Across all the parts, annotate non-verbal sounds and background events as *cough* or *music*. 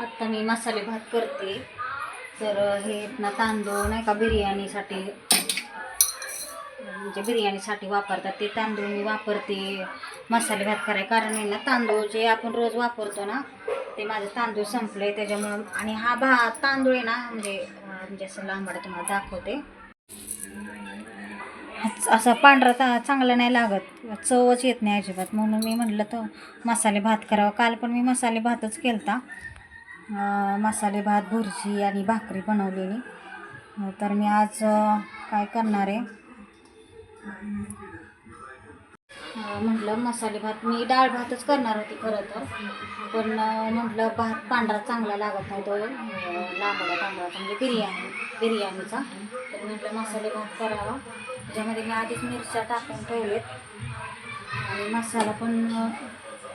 आत्ता मी मसाले भात करते. तर हे ना तांदूळ नाही का बिर्याणीसाठी. म्हणजे बिर्याणीसाठी वापरतात. ते तांदूळ मी वापरते. मसाले भात कराय कारण आहे ना तांदूळ जे आपण रोज वापरतो ना ते माझं तांदूळ संपले त्याच्यामुळं. आणि हा भात तांदूळ आहे ना म्हणजे म्हणजे असं लांबडा तुम्हाला दाखवते. असा पांढरा ता चांगला नाही लागत. चवच येत नाही अजिबात. म्हणून मी म्हटलं तर मसाले भात करावा. काल पण मी मसाले भातच केलता. मसाले भात भुर्जी आणि भाकरी बनवलेली. तर मी आज काय करणार आहे? म्हटलं मसाले भात मी डाळ भातच करणार होती खरं तर. पण म्हटलं भात पांढरा चांगला लागत नाही तो. लांबडा तांदळाचा म्हणजे बिर्याणी बिर्याणीचा. तर म्हटलं मसाले भात करावा. त्याच्यामध्ये मी आधीच मिरच्या टाकून ठेवलेत. आणि मसाला पण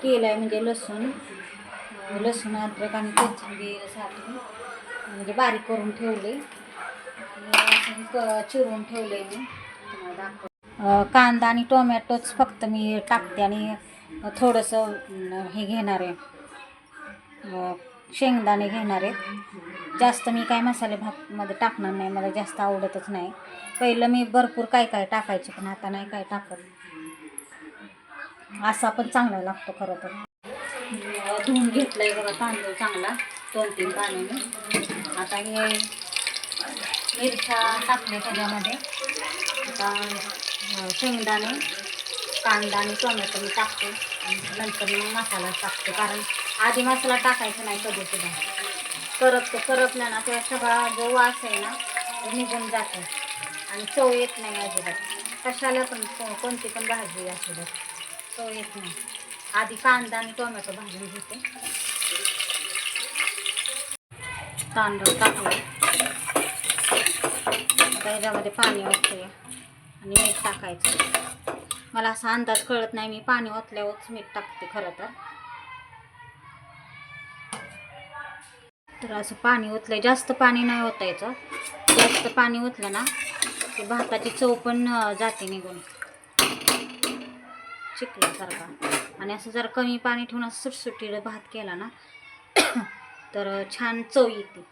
केला आहे म्हणजे लसूण. लसूण अद्रक आणि कोथिंबीरसाठी म्हणजे बारीक करून ठेवले. चिरून ठेवले मी. तुम्हाला दाखव कांदा आणि टोमॅटोच फक्त मी टाकते आणि थोडंसं हे घेणार आहे. शेंगदाणे घेणार आहे. जास्त मी काय मसाले भातमध्ये टाकणार नाही. मला जास्त आवडतच नाही. पहिलं मी भरपूर काय काय टाकायचे पण आता नाही काय टाकत. असा पण चांगला लागतो खरं तर. धुवून घेतलाय बघा तांदूळ चांगला दोन तीन पाण्याने. आता हे मिरच्या टाकले त्याच्यामध्ये. आता शेंगदाणे कांदा आणि टोमॅटो मी टाकते. आणि नंतर मग मसाला टाकते कारण आधी मसाला टाकायचा नाही कधी सुद्धा. करपतो करपला ना तेव्हा सगळा जो वास आहे ना तो निघून जातो. आणि चव येत नाही अजिबात. कशाला पण कोणती पण भाजी असू दे चव येत नाही. आधी कांदा आणि टोमॅटो भाजून घेते. तांदूळ टाकला याच्यामध्ये पाणी ओतते आणि मीठ टाकायचं. मला असा अंदाज कळत नाही मी पाणी ओतल्यावरच मीठ टाकते खरं तर. तर असं पाणी ओतलं जास्त पाणी नाही ओतायचं. जास्त पाणी ओतलं ना की भाताची चव पण जाते निघून. चिकल्यासारखा आणि असं जर कमी पाणी ठेवून असं सुटसुटीला भात केला ना *coughs* तर छान चव येते.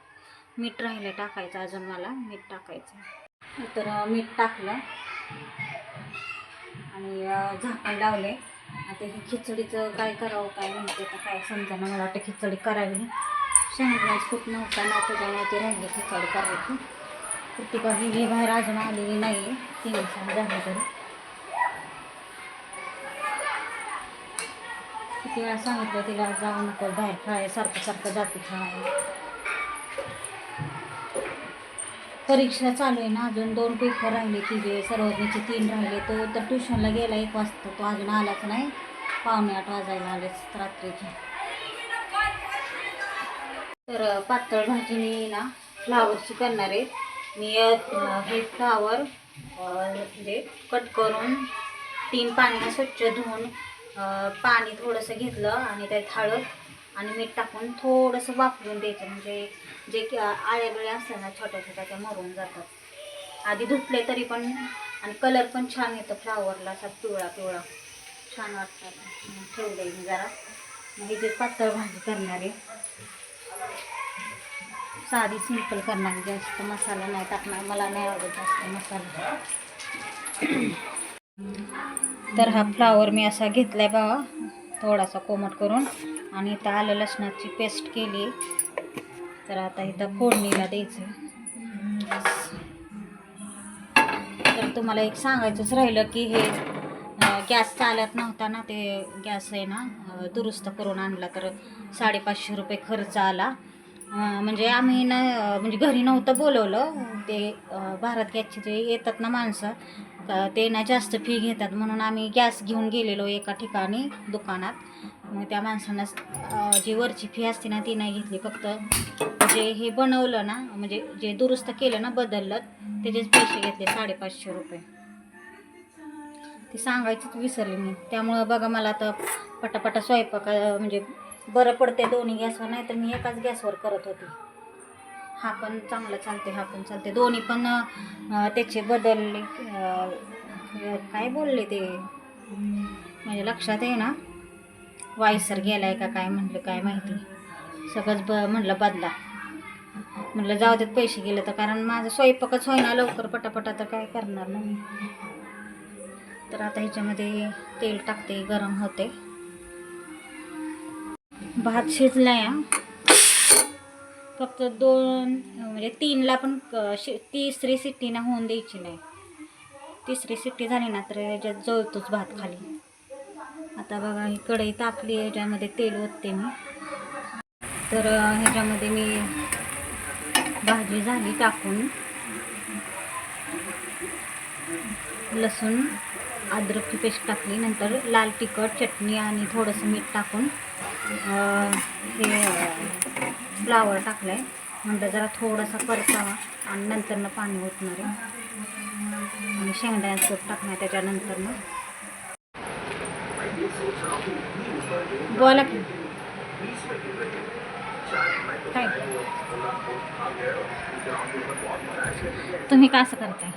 मीठ राहिलं टाकायचं अजून मला मीठ टाकायचं. तर मीठ टाकलं. आणि झाकण लावले. आता ही खिचडीचं काय करावं काय म्हणते तर काय समजा मला वाटतं खिचडी करावी. शहराज खूप नव्हता ना त्याच्यामुळे ते राहिले खिचडी करायची. कृतिका ही बाहेर अजून आलेली नाही आहे तीन दिवसांनी झालं तरी. किती वेळा सांगितलं तिला जाऊ नको बाहेर खाय सारखं सारखं जाते खाय. परीक्षा चालू आहे ना अजून दोन पेपर राहिले तिचे सर्वज्ञचे तीन राहिले. तो तर ट्युशनला गेला एक वाजता तो अजून आलाच नाही. पावणे आठ वाजायला आलेच रात्रीचे. तर पातळ भाजी मी ना फ्लावरची करणार आहे. मी हे फ्लावर म्हणजे कट करून तीन पाण्याने स्वच्छ धुवून पाणी थोडंसं घेतलं आणि त्यात हळद आणि मीठ टाकून थोडंसं वापरून द्यायचं. म्हणजे जे की आळ्या असतात ना छोट्या छोट्या त्या मरून जातात. आधी धुतले तरी पण आणि कलर पण छान येतो फ्लावरला असा पिवळा पिवळा. छान वाटतात मग ठेवलंय मी जरा. म्हणजे जे पातळ भाजी करणार आहे साधी सिंपल करणारी जास्त मसाला नाही टाकणार. मला नाही आवडत जास्त मसाला. तर हा फ्लावर मी असा घेतला आहे बाबा थोडासा कोमट करून. आणि इथं आलं लसणाची पेस्ट केली. तर आता इथं फोडणीला द्यायचं तर तुम्हाला एक सांगायचंच राहिलं की हे गॅस चालत नव्हता ना ते गॅस आहे ना दुरुस्त करून आणला. तर साडेपाचशे रुपये खर्च आला. म्हणजे आम्ही ना म्हणजे घरी नव्हतं बोलवलं. ते भारत गॅसचे जे येतात ना माणसं ते ना जास्त फी घेतात. म्हणून आम्ही गॅस घेऊन गेलेलो एका ठिकाणी दुकानात. मग त्या माणसांना जी वरची फी असते ना ती नाही घेतली. फक्त जे हे बनवलं ना म्हणजे जे दुरुस्त केलं ना बदललं त्याचेच पैसे घेतले साडेपाचशे रुपये. ते सांगायचंच विसरले मी. त्यामुळं बघा मला आता पटापटा स्वयंपाक म्हणजे बरं पडते दोन्ही गॅसवर नाही तर मी एकाच गॅसवर करत होते. हा पण चांगला चालते हा पण चालते दोन्ही पण त्याचे बदलले काय बोलले ते? म्हणजे लक्षात आहे ना? वायसर गेला आहे का काय म्हणलं काय माहिती? सगळंच ब म्हणलं बदला. म्हणलं जाऊ देत पैसे गेले तर कारण माझं स्वयंपाकच होईना लवकर पटापटा तर काय करणार ना मी. तर आता ह्याच्यामध्ये तेल टाकते गरम होते. भात शिजलाय हा. फक्त दोन म्हणजे तीनला पण क- शि तिसरी सिट्टी ना होऊन द्यायची नाही. तिसरी सिट्टी झाली ना तर याच्यात जळतोच भात खाली. आता बघा ही कढई तापली ह्याच्यामध्ये तेल ओतते मी. तर ह्याच्यामध्ये मी भाजी झाली टाकून. लसूण अद्रकची पेस्ट टाकली नंतर लाल तिखट चटणी आणि थोडंसं मीठ टाकून. हे फ्लावर टाकलं आहे म्हणलं जरा थोडासा परतावा आणि नंतरनं पाणी ओतणार आहे. आणि शेंगदाण्याचं कूट टाकणार त्याच्यानंतरनं. बोला की. काय? तुम्ही का असं करताय?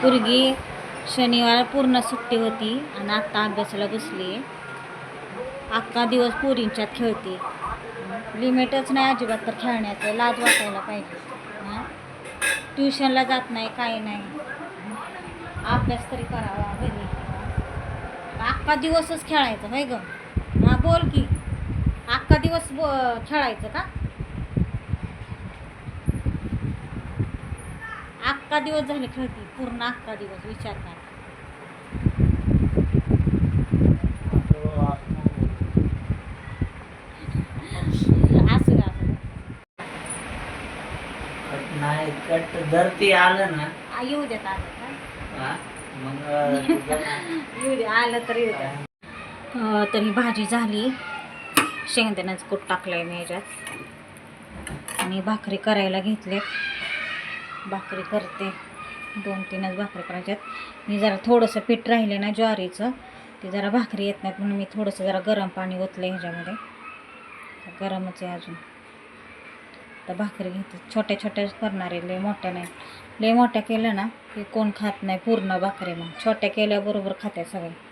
पोरगी शनिवार पूर्ण सुट्टी होती आणि आत्ता अभ्यासाला बसली. आहे अख्खा दिवस पोरींच्यात खेळते. लिमिटच नाही अजिबात तर खेळण्याचं लाज वाटायला पाहिजे. हां? ट्युशनला जात नाही काही नाही. अभ्यास तरी करावा घरी. अख्खा दिवसच खेळायचं होय ग? हां बोल की. अख्खा दिवस ब खेळायचं का? अख्खा दिवस झाले खेळती. पूर्ण अख्खा दिवस विचार करा. नाही कट जर ते आलं ना आ, येऊ देत आलं का? हा, मग *laughs* तुझं ना- येऊ दे आलं तर येऊ द्या अं, तर ही भाजी झाली. शेंगदाण्याचं कूट टाकलंय मी ह्याच्यात आणि भाकरी करायला घेतले भाकरी करते. दोन तीनच भाकरी करायच्यात. मी जरा थोडंसं पीठ राहिले ना ज्वारीचं ते जरा भाकरी येत नाहीत म्हणून मी थोडंसं जरा गरम पाणी ओतलं ह्याच्यामध्ये. गरमच आहे अजून. तर भाकरी घेते. छोट्या छोट्याच करणार आहे लय मोठ्या नाही. लय मोठ्या केल्या ना की कोण खात नाही पूर्ण भाकरी मग. छोट्या केल्याबरोबर खाते सगळे.